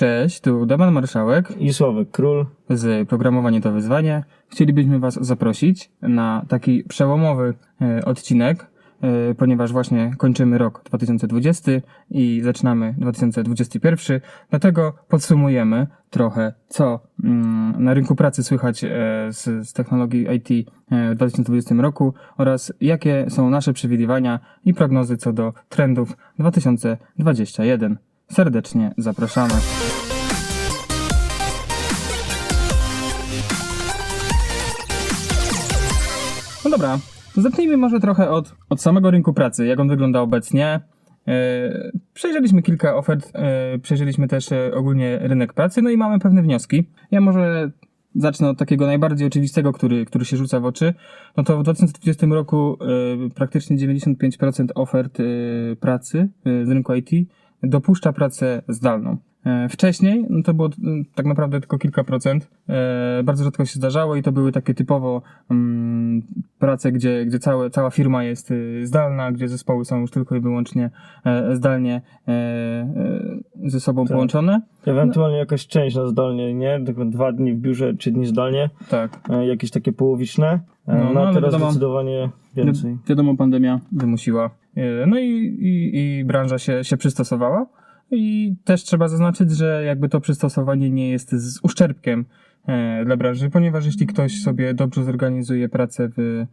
Cześć, tu Damian Marszałek i Sławek Król. z Programowanie to Wyzwanie. Chcielibyśmy Was zaprosić na taki przełomowy e, odcinek, e, ponieważ właśnie kończymy rok 2020 i zaczynamy 2021. Dlatego podsumujemy trochę, co mm, na rynku pracy słychać e, z, z technologii IT w 2020 roku oraz jakie są nasze przewidywania i prognozy co do trendów 2021. Serdecznie zapraszamy. No dobra, to zacznijmy może trochę od, od samego rynku pracy, jak on wygląda obecnie. E, Przejrzeliśmy kilka ofert, e, przejrzeliśmy też e, ogólnie rynek pracy, no i mamy pewne wnioski. Ja może zacznę od takiego najbardziej oczywistego, który, który się rzuca w oczy. No to w 2020 roku e, praktycznie 95% ofert e, pracy e, z rynku IT dopuszcza pracę zdalną. E, Wcześniej no to było mm, tak naprawdę tylko kilka procent. E, Bardzo rzadko się zdarzało i to były takie typowo mm, prace, gdzie, gdzie całe, cała firma jest y, zdalna, gdzie zespoły są już tylko i wyłącznie e, zdalnie ze sobą Tak. połączone. Ewentualnie jakaś część na zdalnie, nie? Tylko dwa dni w biurze, trzy dni zdalnie. Tak. Jakieś takie połowiczne. No, no, no, teraz wiadomo- zdecydowanie więcej. Wi- Wiadomo, pandemia wymusiła. E, No i, i, i branża się, się przystosowała. I też trzeba zaznaczyć, że jakby to przystosowanie nie jest z uszczerbkiem e, dla branży, ponieważ jeśli ktoś sobie dobrze zorganizuje pracę w,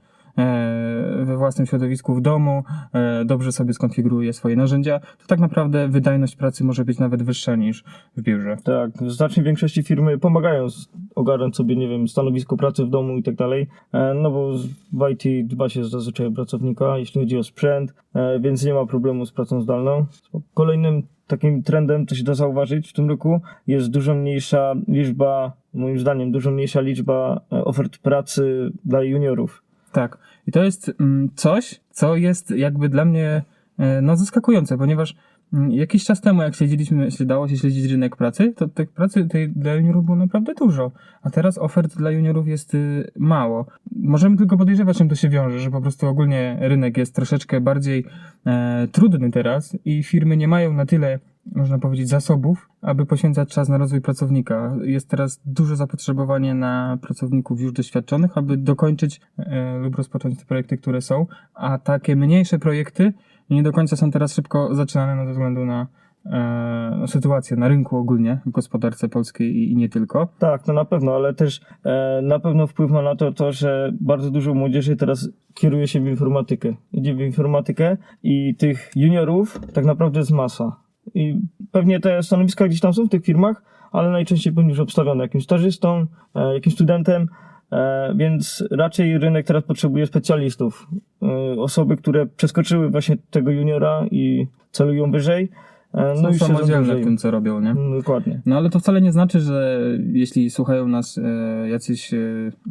we własnym środowisku w domu, e, dobrze sobie skonfiguruje swoje narzędzia, to tak naprawdę wydajność pracy może być nawet wyższa niż w biurze. Tak, w znacznej większości firmy pomagają ogarnąć sobie, nie wiem, stanowisko pracy w domu i tak dalej. E, No bo w IT dba się zazwyczaj o pracownika, jeśli chodzi o sprzęt, e, więc nie ma problemu z pracą zdalną. Kolejnym takim trendem, co się da zauważyć w tym roku, jest dużo mniejsza liczba, moim zdaniem, dużo mniejsza liczba e, ofert pracy dla juniorów. Tak. I to jest mm, coś, co jest jakby dla mnie e, no, zaskakujące, ponieważ mm, jakiś czas temu, jak śledziliśmy, dało się śledzić rynek pracy, to tej pracy tej dla juniorów było naprawdę dużo, a teraz ofert dla juniorów jest y, mało. Możemy tylko podejrzewać, czym to się wiąże, że po prostu ogólnie rynek jest troszeczkę bardziej e, trudny teraz i firmy nie mają na tyle można powiedzieć, zasobów, aby poświęcać czas na rozwój pracownika. Jest teraz duże zapotrzebowanie na pracowników już doświadczonych, aby dokończyć e, lub rozpocząć te projekty, które są, a takie mniejsze projekty nie do końca są teraz szybko zaczynane no, ze względu na e, no, sytuację na rynku ogólnie, w gospodarce polskiej i, i nie tylko. Tak, to na pewno, ale też e, na pewno wpływ ma na to, to, że bardzo dużo młodzieży teraz kieruje się w informatykę. Idzie w informatykę i tych juniorów tak naprawdę jest masa. I pewnie te stanowiska gdzieś tam są w tych firmach, ale najczęściej będą już obstawione jakimś stażystą, e, jakimś studentem, e, więc raczej rynek teraz potrzebuje specjalistów. E, osoby, które przeskoczyły właśnie tego juniora i celują wyżej. E, Są no i samodzielne w tym, co robią, nie? Mm, Dokładnie. No ale to wcale nie znaczy, że jeśli słuchają nas e, jacyś e,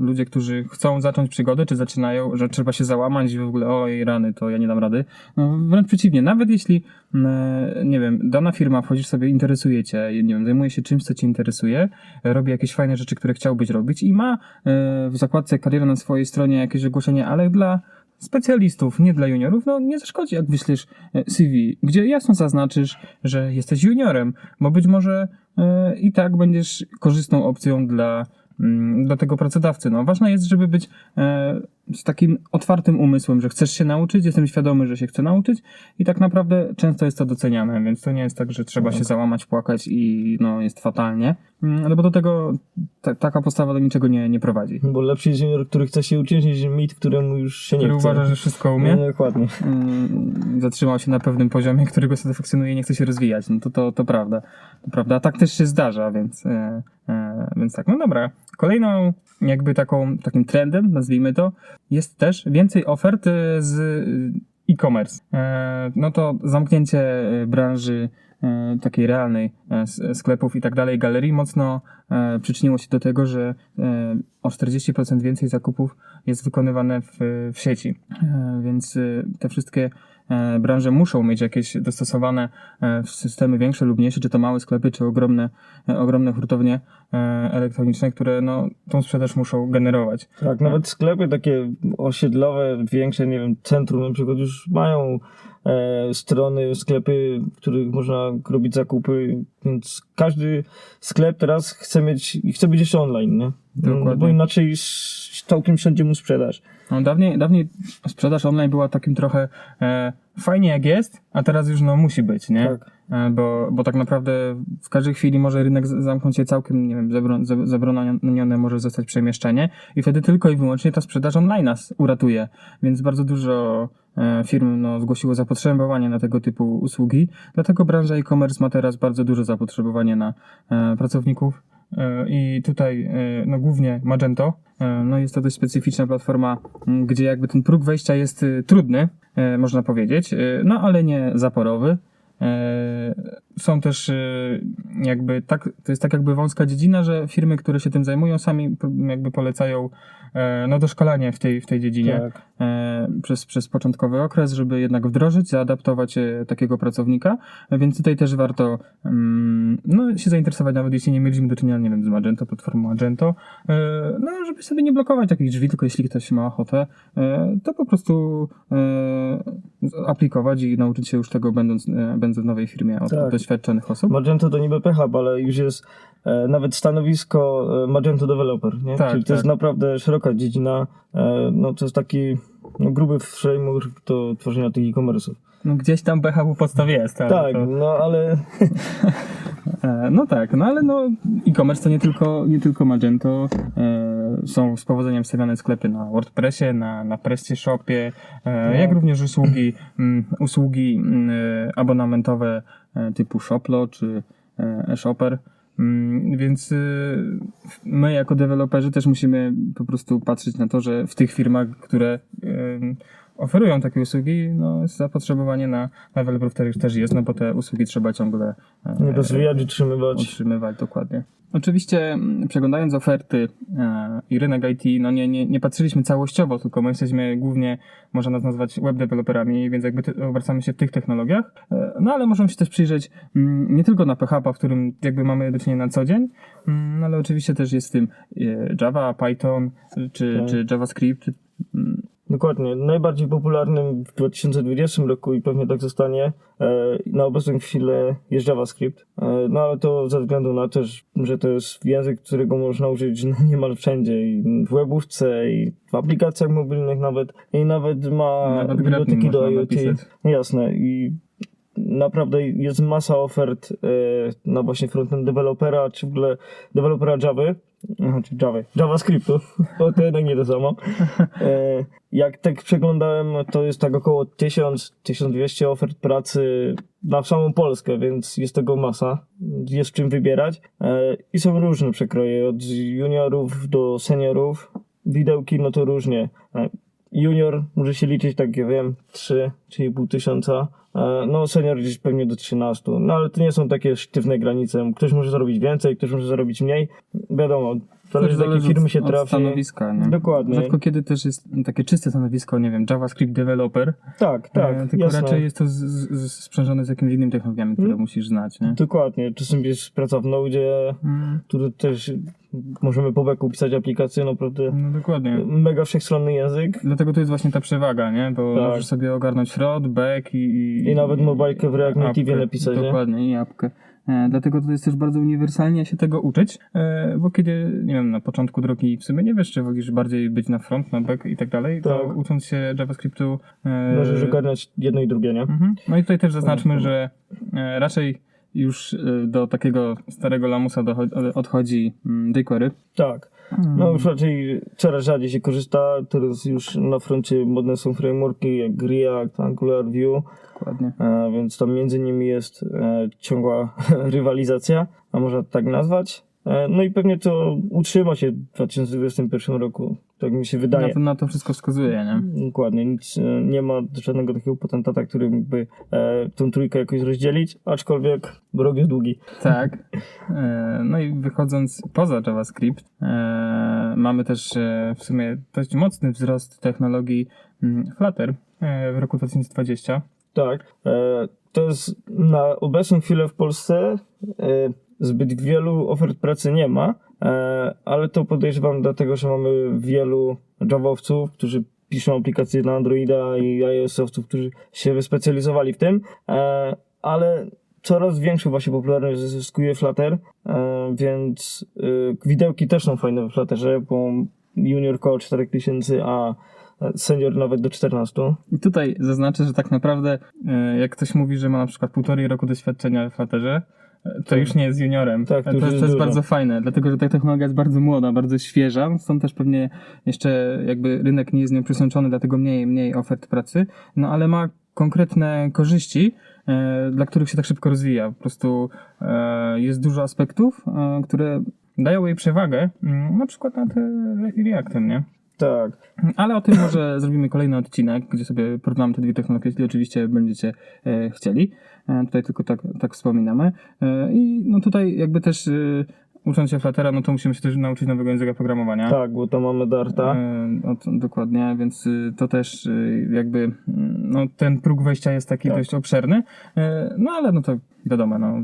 ludzie, którzy chcą zacząć przygodę, czy zaczynają, że trzeba się załamać i w ogóle oj rany, to ja nie dam rady. No wręcz przeciwnie, nawet jeśli e, nie wiem, dana firma wchodzisz sobie, interesuje cię, nie wiem, zajmuje się czymś, co cię interesuje, robi jakieś fajne rzeczy, które chciałbyś robić i ma e, w zakładce kariera na swojej stronie jakieś ogłoszenie, ale dla specjalistów, nie dla juniorów, no nie zaszkodzi, jak wyślesz e, CV, gdzie jasno zaznaczysz, że jesteś juniorem, bo być może e, i tak będziesz korzystną opcją dla, mm, dla tego pracodawcy. No, ważne jest, żeby być e, z takim otwartym umysłem, że chcesz się nauczyć, jestem świadomy, że się chcę nauczyć i tak naprawdę często jest to doceniane, więc to nie jest tak, że trzeba się załamać, płakać i no, jest fatalnie, Mm, no bo do tego ta, taka postawa do niczego nie, nie prowadzi. Bo lepszy jest junior, który chce się uczyć, niż mit, któremu już się nie Który chce. uważa, że wszystko umie. No, dokładnie. mm, zatrzymał się na pewnym poziomie, którego satysfakcjonuje i nie chce się rozwijać. No to, to, to prawda. To prawda. A tak też się zdarza, więc, e, e, więc tak. No dobra. Kolejną jakby taką, takim trendem, nazwijmy to, jest też więcej ofert e, z e, e-commerce. E, no to zamknięcie e, branży takiej realnej e, sklepów i tak dalej, galerii mocno przyczyniło się do tego, że e, o 40% więcej zakupów jest wykonywane w, w sieci. E, Więc e, te wszystkie e, branże muszą mieć jakieś dostosowane e, systemy większe lub mniejsze, czy to małe sklepy, czy ogromne, e, ogromne hurtownie e, elektroniczne, które no, tą sprzedaż muszą generować. Tak, nawet sklepy takie osiedlowe, większe, nie wiem, centrum na przykład już mają e, strony, sklepy, w których można robić zakupy, więc każdy sklep teraz chce mieć, chce być jeszcze online, nie? Dokładnie. Bo inaczej całkiem wszędzie mu sprzedaż. No, dawniej, dawniej sprzedaż online była takim trochę e, fajnie jak jest, a teraz już no musi być, nie? Tak. E, bo, bo tak naprawdę w każdej chwili może rynek zamknąć się całkiem, nie wiem, zabro- za- zabronione może zostać przemieszczenie i wtedy tylko i wyłącznie ta sprzedaż online nas uratuje. Więc bardzo dużo firm no, zgłosiło zapotrzebowanie na tego typu usługi, dlatego branża e-commerce ma teraz bardzo duże zapotrzebowanie na e, pracowników. E, I tutaj e, no, głównie Magento. E, No jest to dość specyficzna platforma, gdzie jakby ten próg wejścia jest trudny, e, można powiedzieć, e, no ale nie zaporowy. E, Są też e, jakby tak, to jest tak jakby wąska dziedzina, że firmy, które się tym zajmują, sami jakby polecają e, no doszkalanie w tej, w tej dziedzinie Tak. e, przez, przez początkowy okres, żeby jednak wdrożyć, zaadaptować e, takiego pracownika, E, więc tutaj też warto mm, no, się zainteresować, nawet jeśli nie mieliśmy do czynienia, nie wiem, z Magento, platformą Magento, e, no, żeby sobie nie blokować takich drzwi, tylko jeśli ktoś ma ochotę, e, to po prostu e, aplikować i nauczyć się już tego, będąc, e, będąc w nowej firmie od Tak. doświadczonych osób. Magento to niby PHP, ale już jest e, nawet stanowisko e, Magento Developer, nie? Tak, Czyli to tak. jest naprawdę szeroka dziedzina, e, no to jest taki no, gruby framework do tworzenia tych e-commerce'ów. No, gdzieś tam BHW podstaw jest, ale Tak, to, no ale E, No tak, no ale no e-commerce to nie tylko, nie tylko Magento. E, są z powodzeniem stawiane sklepy na WordPressie, na, na PrestaShopie, e, jak również usługi, mm, usługi mm, abonamentowe e, typu Shoplo czy eShopper. Mm, Więc y, my jako deweloperzy też musimy po prostu patrzeć na to, że w tych firmach, które oferują takie usługi, no zapotrzebowanie na deweloperów też, też jest, no bo te usługi trzeba ciągle e, rozwijać, utrzymywać. utrzymywać dokładnie. Oczywiście przeglądając oferty e, i rynek IT, no nie, nie, nie patrzyliśmy całościowo, tylko my jesteśmy głównie, można nas nazwać web deweloperami, więc jakby ty, obracamy się w tych technologiach, e, no ale możemy się też przyjrzeć mm, nie tylko na PHP, w którym jakby mamy do czynienia na co dzień, mm, ale oczywiście też jest w tym e, Java, Python czy, Tak. czy JavaScript. Dokładnie. Najbardziej popularnym w 2020 roku i pewnie tak zostanie e, na obecną chwilę jest JavaScript. E, no ale to ze względu na to, że- to jest język, którego można użyć no, niemal wszędzie i w webówce i w aplikacjach mobilnych nawet i nawet ma Nawet biblioteki do IoT. napisać. Jasne i naprawdę jest masa ofert e, na właśnie frontend dewelopera, czy w ogóle dewelopera Java, znaczy Java, JavaScriptu, bo to jednak nie to samo. E, jak tak przeglądałem, to jest tak około 1000-1200 ofert pracy na samą Polskę, więc jest tego masa, jest czym wybierać. E, I są różne przekroje, od juniorów do seniorów. Widełki, no to różnie. Junior może się liczyć, tak ja wiem, 3, 3,5 tysiąca. E, No, senior gdzieś pewnie do 13. No, ale to nie są takie sztywne granice. Ktoś może zarobić więcej, ktoś może zarobić mniej. Wiadomo, zależy z jakiej firmy się od trafi. stanowiska, nie? Dokładnie. Rzadko kiedy też jest takie czyste stanowisko, nie wiem, JavaScript developer, Tak, tak, e, tylko jasne. raczej jest to z, z, sprzężone z jakimiś innymi technologiami, które Hmm. musisz znać, nie? Dokładnie. Czasem jest praca w Node, Mm, który też możemy po beku pisać aplikacje, naprawdę No dokładnie. mega wszechstronny język. Dlatego to jest właśnie ta przewaga, nie? Bo Tak. możesz sobie ogarnąć front, back i... I, I nawet mobilkę w React Native napisać, nie? Dokładnie, i apkę. E, dlatego to jest też bardzo uniwersalnie się tego uczyć, e, bo kiedy, nie wiem, na początku drogi w sumie nie wiesz, czy wolisz bardziej być na front, na back i tak dalej, to Tak. ucząc się JavaScriptu... E, Możesz ogarniać jedno i drugie, nie? Mhm. No i tutaj też zaznaczmy, że raczej już do takiego starego lamusa docho- odchodzi mm, jQuery. Tak. No już raczej coraz rzadziej się korzysta. Teraz już na froncie modne są frameworki jak React, Angular, Vue, Dokładnie. e, więc tam między nimi jest e, ciągła rywalizacja, a można tak nazwać. E, no i pewnie to utrzyma się w 2021 roku, tak mi się Na wydaje. to, na to wszystko wskazuje, nie? Dokładnie, nic e, nie ma żadnego takiego potentata, który mógłby e, tą trójkę jakoś rozdzielić, aczkolwiek rok jest długi. Tak. E, No i wychodząc poza JavaScript, e, mamy też e, w sumie dość mocny wzrost technologii mm, Flutter w roku 2020. Tak. To jest na obecną chwilę w Polsce zbyt wielu ofert pracy nie ma, e, ale to podejrzewam dlatego, że mamy wielu Javowców, którzy piszą aplikacje na Androida i iOS softów, którzy się wyspecjalizowali w tym, e, ale coraz większą właśnie popularność zyskuje Flutter, e, więc widełki też są fajne w Flutterze, bo junior koło 4000, a senior nawet do 14. I tutaj zaznaczę, że tak naprawdę jak ktoś mówi, że ma na przykład półtorej roku doświadczenia w Flutterze, to już nie jest juniorem. Tak, to to, to jest dużo. bardzo fajne, dlatego że ta technologia jest bardzo młoda, bardzo świeża, stąd też pewnie jeszcze jakby rynek nie jest nią przesączony, dlatego mniej, mniej ofert pracy, no ale ma konkretne korzyści, e, dla których się tak szybko rozwija. Po prostu e, jest dużo aspektów, e, które dają jej przewagę, mm, na przykład nad Reactem, nie? Tak, Ale o tym może zrobimy kolejny odcinek, gdzie sobie porównamy te dwie technologie, jeśli oczywiście będziecie e, chcieli. E, tutaj tylko tak, tak wspominamy. E, I no tutaj jakby też e, ucząc się Fluttera, no to musimy się też nauczyć nowego języka programowania. tak, bo to mamy Darta. E, no to, dokładnie, więc y, to też y, jakby mm, no, ten próg wejścia jest taki Tak. dość obszerny, E, no ale no to wiadomo, no,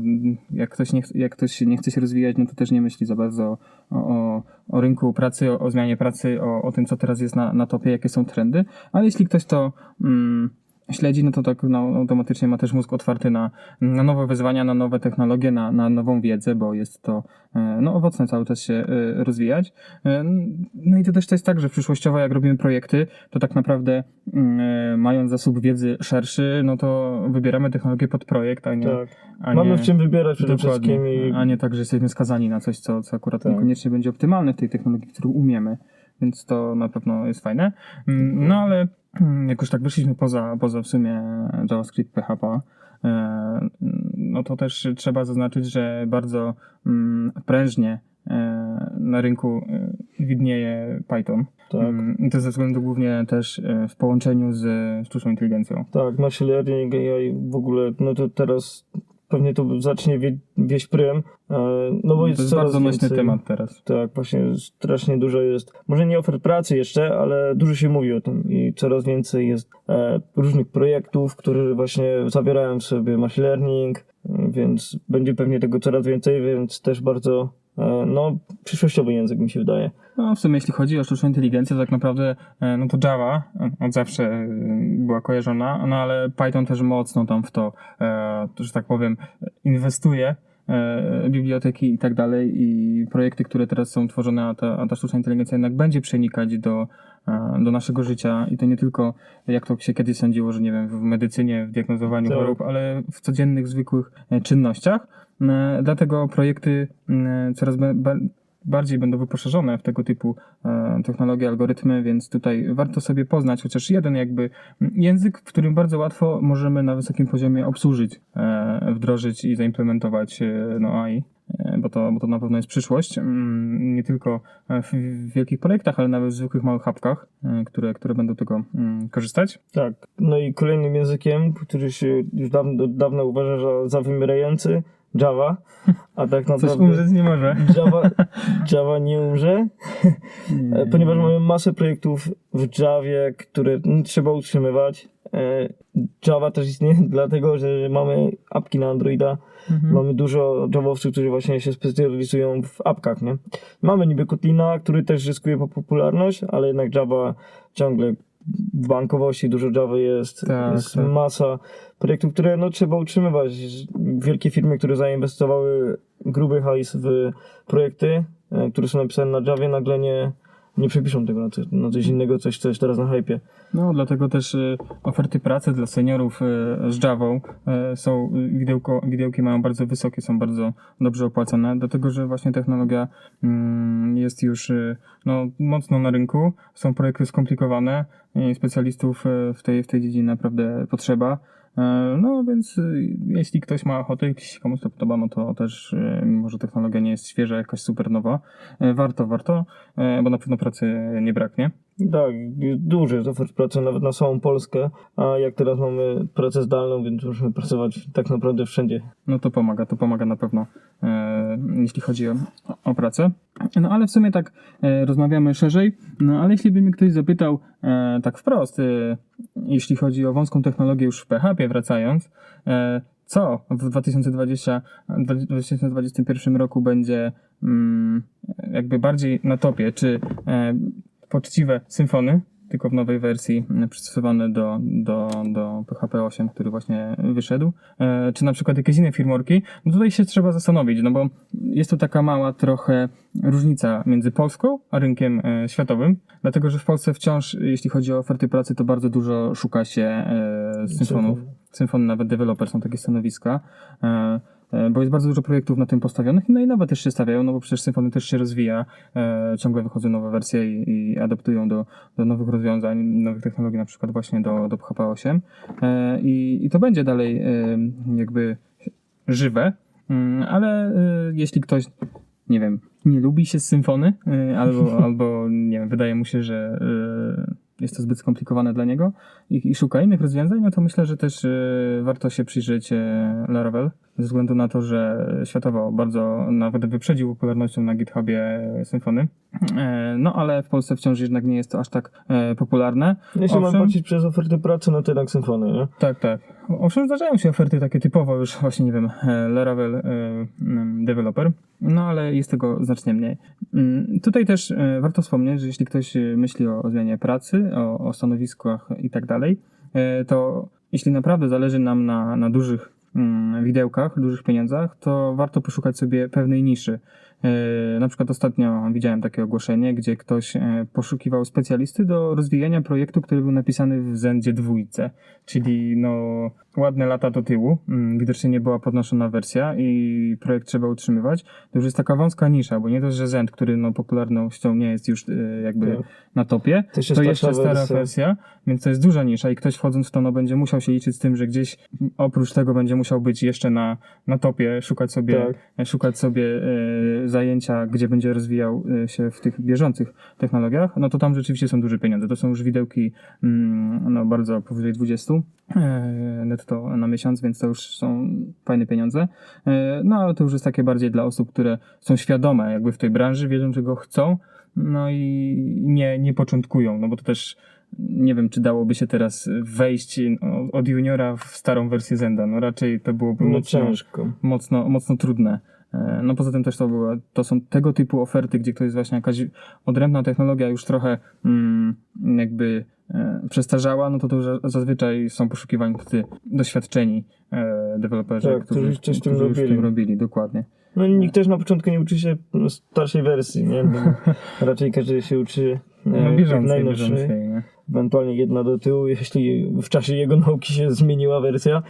jak, ktoś nie, jak ktoś nie chce się rozwijać, no to też nie myśli za bardzo o, o, o rynku pracy, o, o zmianie pracy, o, o tym, co teraz jest na, na topie, jakie są trendy, ale jeśli ktoś to mm, śledzi, no to tak no, automatycznie ma też mózg otwarty na, na nowe wyzwania, na nowe technologie, na, na nową wiedzę, bo jest to e, no, owocne cały czas się e, rozwijać. E, No i to też to jest tak, że przyszłościowo jak robimy projekty, to tak naprawdę mm, mając zasób wiedzy szerszy, no to wybieramy technologię pod projekt, a nie... Tak. A Mamy nie w czym wybierać przede wszystkim i a nie tak, że jesteśmy skazani na coś, co, co akurat Tak. niekoniecznie będzie optymalne w tej technologii, którą umiemy. Więc to na pewno jest fajne. Mm, No ale jak już tak wyszliśmy poza, poza w sumie JavaScript, PHP, e, no to też trzeba zaznaczyć, że bardzo mm, prężnie e, na rynku e, widnieje Python. tak. Mm, I to ze względu głównie też w połączeniu z sztuczną inteligencją. Tak, machine learning, AI w ogóle, no to teraz pewnie to zacznie wie, wieść prym, e, no bo To jest, jest coraz bardzo nośny więcej, temat teraz. Tak, właśnie strasznie dużo jest, może nie ofert pracy jeszcze, ale dużo się mówi o tym i coraz więcej jest e, różnych projektów, które właśnie zawierają w sobie machine learning, e, więc będzie pewnie tego coraz więcej, więc też bardzo, no, przyszłościowy język mi się wydaje. No, w sumie jeśli chodzi o sztuczną inteligencję, to tak naprawdę e, no to Java e, od zawsze e, była kojarzona, no ale Python też mocno tam w to, e, że tak powiem, inwestuje. e, Biblioteki i tak dalej, i projekty, które teraz są tworzone, a ta, a ta sztuczna inteligencja jednak będzie przenikać do, e, do naszego życia i to nie tylko, jak to się kiedyś sądziło, że nie wiem, w medycynie, w diagnozowaniu Tak. chorób, ale w codziennych, zwykłych e, czynnościach. E, Dlatego projekty e, coraz bardziej będą wyposażone w tego typu e, technologie, algorytmy, więc tutaj warto sobie poznać chociaż jeden jakby język, w którym bardzo łatwo możemy na wysokim poziomie obsłużyć, e, wdrożyć i zaimplementować e, no AI. Bo to, bo to na pewno jest przyszłość, mm, nie tylko w wielkich projektach, ale nawet w zwykłych małych hapkach, e, które, które będą tego mm, korzystać. Tak, no i kolejnym językiem, który się już dawno, od dawna uważa za, za wymierający, Java, a tak Coś naprawdę... umrzeć nie może. Java, Java nie umrze, e, ponieważ mamy masę projektów w Javie, które trzeba utrzymywać. E, Java też istnieje dlatego, że mamy apki na Androida, Mhm. mamy dużo Javowców, którzy właśnie się specjalizują w apkach, nie? Mamy niby Kotlina, który też zyskuje po popularność, ale jednak Java ciągle bankowości dużo Java jest, Tak, jest tak. masa projektów, które no, trzeba utrzymywać. Wielkie firmy, które zainwestowały gruby hajs w projekty, e, które są napisane na Javie, nagle nie, nie przepiszą tego na coś, na coś innego, coś, co jest teraz na hypie. No, dlatego też y, oferty pracy dla seniorów y, z Javą y, są, y, widełko, widełki mają bardzo wysokie, są bardzo dobrze opłacane, dlatego że właśnie technologia mm, jest już no, mocno na rynku, są projekty skomplikowane specjalistów w tej, w tej dziedzinie naprawdę potrzeba. E, No więc y, jeśli ktoś ma ochotę, jeśli się komuś to podoba, no to też, y, mimo że technologia nie jest świeża, jakaś super nowa, e, warto, warto, e, bo na pewno pracy nie braknie. Tak, duży jest ofert pracy nawet na całą Polskę, a jak teraz mamy pracę zdalną, więc możemy pracować tak naprawdę wszędzie. No to pomaga, to pomaga na pewno, e, jeśli chodzi o, o pracę. No ale w sumie tak e, rozmawiamy szerzej, no ale jeśli by mnie ktoś zapytał e, tak wprost, jeśli chodzi o wąską technologię już w PHP wracając, e, co w 2020, 2021 roku będzie mm, jakby bardziej na topie, czy e, poczciwe symfony tylko w nowej wersji m, przystosowane do, do, do PHP 8, który właśnie wyszedł, e, czy na przykład jakieś inne firmorki, no tutaj się trzeba zastanowić, no bo jest to taka mała trochę różnica między Polską a rynkiem e, światowym, dlatego że w Polsce wciąż, jeśli chodzi o oferty pracy, to bardzo dużo szuka się e, symfonów. Symfony, nawet deweloper są takie stanowiska, bo jest bardzo dużo projektów na tym postawionych, no i nowe też się stawiają, no bo przecież Symfony też się rozwija, e, ciągle wychodzą nowe wersje i, i adaptują do, do nowych rozwiązań, nowych technologii, na przykład właśnie do, do PHP 8 e, i, i to będzie dalej e, jakby żywe, mm, ale e, jeśli ktoś, nie wiem, nie lubi się z symfony, e, albo, albo nie wiem, wydaje mu się, że e, jest to zbyt skomplikowane dla niego i, i szuka innych rozwiązań, no to myślę, że też e, warto się przyjrzeć e, Laravel, ze względu na to, że światowo bardzo nawet wyprzedził popularnością na GitHubie Symfony. E, No ale w Polsce wciąż jednak nie jest to aż tak e, popularne. Jeśli mam patrzeć przez ofertę pracy, no to jednak symfony, nie? Tak, tak. Owszem, zdarzają się oferty takie typowo już właśnie, nie wiem, Laravel e, developer, no ale jest tego znacznie mniej. Mm, Tutaj też warto wspomnieć, że jeśli ktoś myśli o, o zmianie pracy, o, o stanowiskach i tak dalej, e, to jeśli naprawdę zależy nam na, na dużych mm, widełkach, dużych pieniądzach, to warto poszukać sobie pewnej niszy. E, Na przykład ostatnio widziałem takie ogłoszenie, gdzie ktoś e, poszukiwał specjalisty do rozwijania projektu, który był napisany w Zendzie dwójce, czyli no ładne lata do tyłu, mm, widocznie nie była podnoszona wersja i projekt trzeba utrzymywać. To już jest taka wąska nisza, bo nie dość, że Zend, który no popularnością nie jest już e, jakby Tak. na topie, to jest jeszcze stara wersja. wersja, więc to jest duża nisza i ktoś wchodząc w to, no będzie musiał się liczyć z tym, że gdzieś oprócz tego będzie musiał być jeszcze na, na topie, szukać sobie, Tak. szukać sobie e, zajęcia, gdzie będzie rozwijał e, się w tych bieżących technologiach, no to tam rzeczywiście są duże pieniądze. To są już widełki mm, no, bardzo powyżej 20 e, netto na miesiąc, więc to już są fajne pieniądze. E, no ale to już jest takie bardziej dla osób, które są świadome jakby w tej branży, wiedzą czego chcą, no i nie, nie początkują, no bo to też nie wiem, czy dałoby się teraz wejść no, od juniora w starą wersję Zenda. No raczej to byłoby No mocno, ciężko. mocno, mocno trudne. E, No poza tym też to, była, to są tego typu oferty, gdzie ktoś jest właśnie jakaś odrębna technologia już trochę mm, jakby e, przestarzała, no to to zazwyczaj są poszukiwani tacy doświadczeni e, deweloperzy, Tak, którzy już coś tym którzy już robili. robili. Dokładnie. No nikt też na początku nie uczy się starszej wersji, nie? Raczej każdy się uczy e, No bieżącej, najnowszej. bieżącej, nie? Ewentualnie jedna do tyłu, jeśli w czasie jego nauki się zmieniła wersja.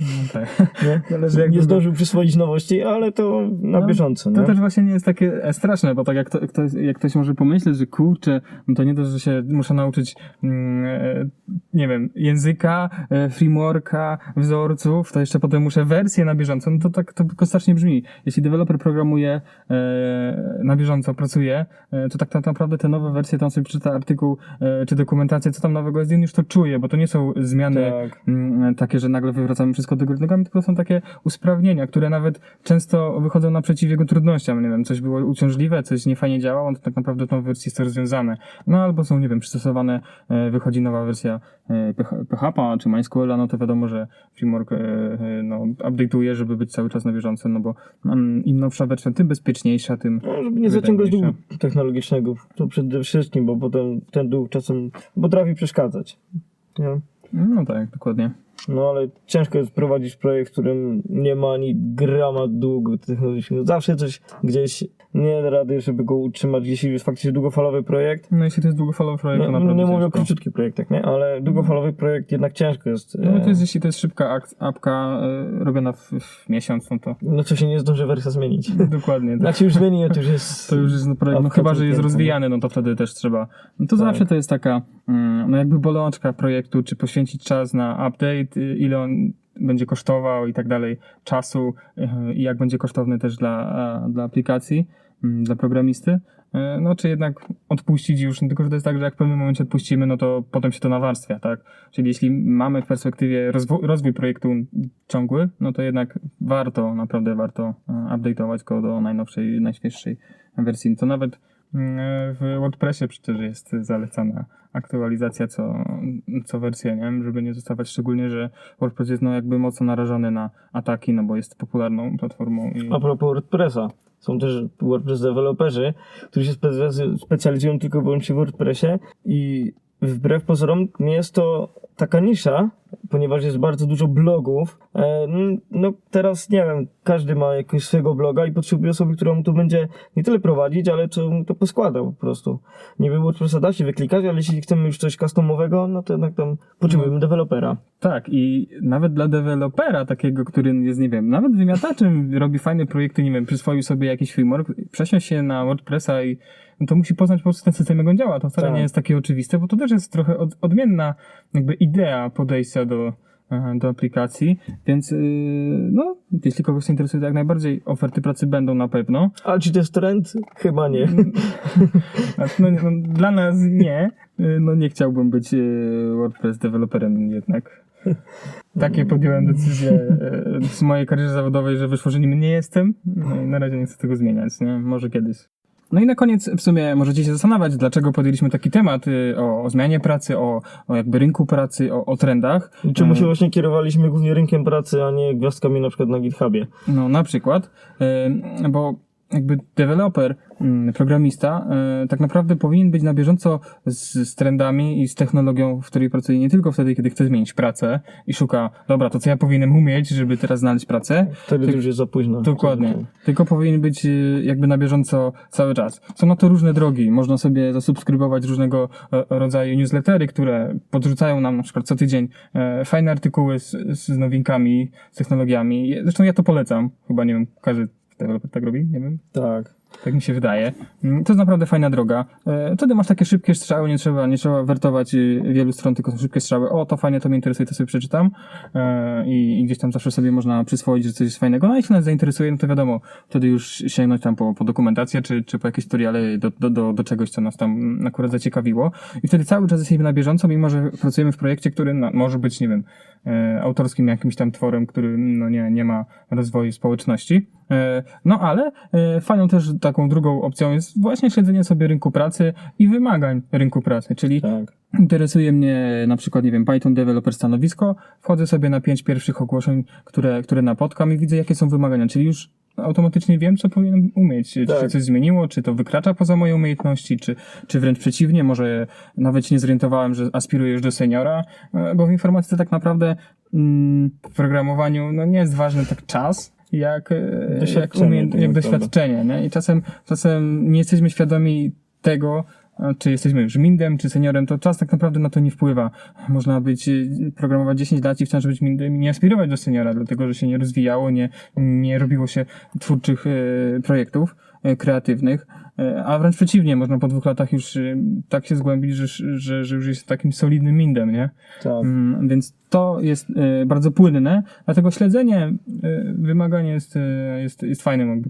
No, tak. Nie, nie długo- zdążył przyswoić nowości, ale to na No, bieżąco. To nie? też właśnie nie jest takie e, straszne, bo tak jak, to, ktoś, jak ktoś może pomyśleć, że kurczę, no to nie to, że się muszę nauczyć, mm, e, nie wiem, języka, e, frameworka, wzorców, to jeszcze potem muszę wersję na bieżąco, no to tak to tylko strasznie brzmi. Jeśli deweloper programuje e, na bieżąco, pracuje, e, to tak naprawdę te nowe wersje, tam sobie przeczyta artykuł e, czy co tam nowego jest, on już to czuje, bo to nie są zmiany Tak. mm, takie, że nagle wywracamy wszystko do góry nogami, tylko są takie usprawnienia, które nawet często wychodzą naprzeciw jego trudnościom. Nie wiem, coś było uciążliwe, coś niefajnie działało, no to tak naprawdę tą wersję jest to rozwiązane. No albo są, nie wiem, przystosowane, e, wychodzi nowa wersja e, PH- PHP czy MySQL, no to wiadomo, że framework e, e, no, update'uje, żeby być cały czas na bieżąco, no bo mm, im nowsza wersja, tym bezpieczniejsza, tym No, żeby nie zaciągać długu technologicznego, to przede wszystkim, bo potem ten dług czasem potrafi przeszkadzać. Nie? No tak, dokładnie. No ale ciężko jest prowadzić projekt, w którym nie ma ani grama długu technologicznego. Zawsze coś gdzieś nie da rady, żeby go utrzymać, jeśli jest faktycznie długofalowy projekt. No jeśli to jest długofalowy projekt, No, to no, naprawdę nie mówię o króciutkich projektach, nie? Ale długofalowy projekt jednak ciężko jest. No to e, jest, jeśli to jest szybka apka e, robiona w, w miesiąc, no to No co się nie zdąży wersja zmienić. dokładnie. To, Jak się już zmieni, to już jest... to już jest no, projekt, no chyba, że jest rozwijany, no to wtedy też trzeba. No to Tak. zawsze to jest taka, mm, no jakby bolączka projektu, czy poświęcić czas na update, ile on będzie kosztował i tak dalej, czasu y, i jak będzie kosztowny też dla, dla aplikacji, mm, dla programisty. Y, No, czy jednak odpuścić już, no, tylko że to jest tak, że jak w pewnym momencie odpuścimy, no to potem się to nawarstwia, tak? Czyli jeśli mamy w perspektywie rozwo- rozwój projektu ciągły, no to jednak warto, naprawdę warto e, update'ować go do najnowszej, najświeższej wersji. To nawet w WordPressie przecież jest zalecana aktualizacja co, co wersję, nie? żeby nie zostawać, szczególnie, że WordPress jest no jakby mocno narażony na ataki, no bo jest popularną platformą i A propos WordPressa. Są też WordPress deweloperzy, którzy się spe- specjalizują tylko i w WordPressie i wbrew pozorom nie jest to taka nisza, ponieważ jest bardzo dużo blogów. E, No teraz nie wiem, każdy ma jakiegoś swojego bloga i potrzebuje osoby, która mu to będzie nie tyle prowadzić, ale co mu to poskłada po prostu. Nie było WordPressa da się wyklikać, ale jeśli chcemy już coś customowego, no to jednak tam potrzebujemy dewelopera. Tak, i nawet dla dewelopera takiego, który jest, nie wiem, nawet wymiataczem, robi fajne projekty, nie wiem, przyswoił sobie jakiś framework, przesiąść się na WordPressa i no to musi poznać po prostu ten system, jak on działa. To wcale Tak. nie jest takie oczywiste, bo to też jest trochę od, odmienna jakby idea podejścia do, e, do aplikacji, więc yy, no, jeśli kogoś to interesuje, to jak najbardziej oferty pracy będą na pewno. Ale czy to jest trend? Chyba nie. A, No, no, dla nas nie. Y, No nie chciałbym być y, WordPress deweloperem jednak. Takie podjąłem decyzję y, w mojej karierze zawodowej, że wyszło, że nim nie jestem. No i na razie nie chcę tego zmieniać, nie? Może kiedyś. No i na koniec w sumie możecie się zastanawiać, dlaczego podjęliśmy taki temat y, o, o zmianie pracy, o, o jakby rynku pracy, o, o trendach. I Czemu Y, się właśnie kierowaliśmy głównie rynkiem pracy, a nie gwiazdkami na przykład na GitHubie? No, na przykład, y, bo jakby deweloper, mm, programista, y, tak naprawdę powinien być na bieżąco z, z trendami i z technologią, w której pracuje nie tylko wtedy, kiedy chce zmienić pracę i szuka, dobra, to co ja powinienem umieć, żeby teraz znaleźć pracę, Wtedy Ty- już jest za późno. Dokładnie. Tylko powinien być y, jakby na bieżąco cały czas. Są na to różne drogi. Można sobie zasubskrybować różnego e, rodzaju newslettery, które podrzucają nam na przykład co tydzień e, fajne artykuły z, z nowinkami, z technologiami. Zresztą ja to polecam. Chyba nie wiem, każdy deweloper tak robi, nie wiem. Tak. Tak mi się wydaje. Mm, To jest naprawdę fajna droga. E, Wtedy masz takie szybkie strzały, nie trzeba, nie trzeba wertować y, wielu stron, tylko są szybkie strzały. O, to fajnie, to mnie interesuje, to sobie przeczytam. E, I, I gdzieś tam zawsze sobie można przyswoić, że coś jest fajnego. No a jeśli nas zainteresuje, no to wiadomo, wtedy już sięgnąć tam po, po dokumentację, czy, czy po jakieś tutoriale do, do, do, do czegoś, co nas tam akurat zaciekawiło. I wtedy cały czas jesteśmy na bieżąco, mimo że pracujemy w projekcie, który no, może być, nie wiem, e, autorskim jakimś tam tworem, który no, nie, nie ma rozwoju społeczności. No ale fajną też taką drugą opcją jest właśnie śledzenie sobie rynku pracy i wymagań rynku pracy, czyli Tak. interesuje mnie na przykład, nie wiem, Python developer stanowisko, wchodzę sobie na pięć pierwszych ogłoszeń, które, które napotkam i widzę jakie są wymagania, czyli już automatycznie wiem, co powinienem umieć. Czy się Tak. coś zmieniło, czy to wykracza poza moje umiejętności, czy, czy wręcz przeciwnie, może nawet się nie zorientowałem, że aspiruję już do seniora, e, bo w informatyce tak naprawdę mm, w programowaniu no nie jest ważny tak czas, jak, e, jak, Doświadczenie umie, tak jak doświadczenie. Nie? I czasem, czasem nie jesteśmy świadomi tego, a czy jesteśmy już mindem, czy seniorem, to czas tak naprawdę na to nie wpływa. Można być, y, programować 10 lat i wciąż być mindem i nie aspirować do seniora, dlatego że się nie rozwijało, nie, nie robiło się twórczych projektów kreatywnych, a wręcz przeciwnie, można po dwóch latach już tak się zgłębić, że, że, że już jest takim solidnym mindem, nie? Tak. Mm, więc to jest y, bardzo płynne, dlatego śledzenie y, wymagań jest, y, jest, jest fajnym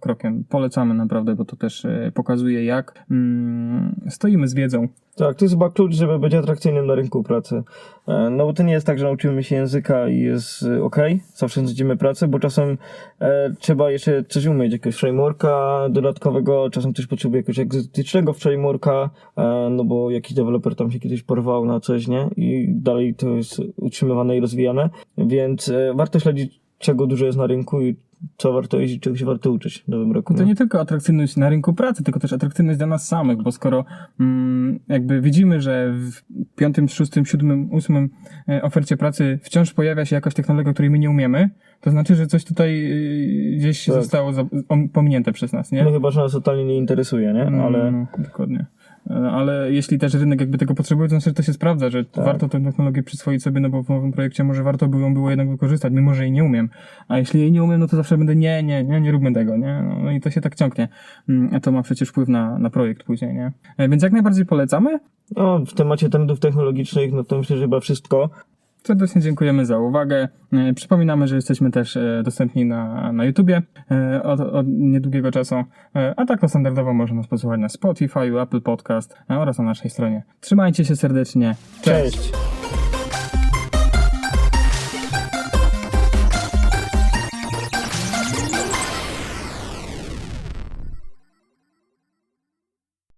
krokiem. Polecamy naprawdę, bo to też pokazuje, jak mm, stoimy z wiedzą. Tak, to jest chyba klucz, żeby być atrakcyjnym na rynku pracy. E, No bo to nie jest tak, że nauczymy się języka i jest ok, zawsze znajdziemy pracę, bo czasem e, trzeba jeszcze coś umieć, jakiegoś frameworka dodatkowego, czasem też potrzebuje jakiegoś egzotycznego frameworka, e, no bo jakiś deweloper tam się kiedyś porwał na coś, nie? I dalej to jest utrzymywane i rozwijane, więc e, warto śledzić, czego dużo jest na rynku i co warto jeździć, czego się warto uczyć w nowym roku. To nie tylko atrakcyjność na rynku pracy, tylko też atrakcyjność dla nas samych, bo skoro mm, jakby widzimy, że w piątym, szóstym, siódmym, ósmym e, ofercie pracy wciąż pojawia się jakaś technologia, której my nie umiemy, to znaczy, że coś tutaj y, gdzieś Tak. zostało pominięte przez nas, nie? No chyba, że nas totalnie nie interesuje, nie? No, Ale... No, dokładnie. E, Ale jeśli też rynek jakby tego potrzebuje, to znaczy, że to się sprawdza, że Tak. warto tę technologię przyswoić sobie, no bo w nowym projekcie może warto by ją było jednak wykorzystać, mimo że jej nie umiem. A jeśli jej nie umiem, no to zawsze będę nie, nie, nie, nie róbmy tego, nie? No i to się tak ciągnie. Mm, A to ma przecież wpływ na, na projekt później, nie? E, Więc jak najbardziej polecamy. No, w temacie trendów technologicznych, no to myślę, że chyba wszystko. Serdecznie dziękujemy za uwagę. E, Przypominamy, że jesteśmy też e, dostępni na, na YouTubie e, od, od niedługiego czasu, a tak to standardowo można nas posłuchać na Spotify, Apple Podcast oraz na naszej stronie. Trzymajcie się serdecznie. Cześć.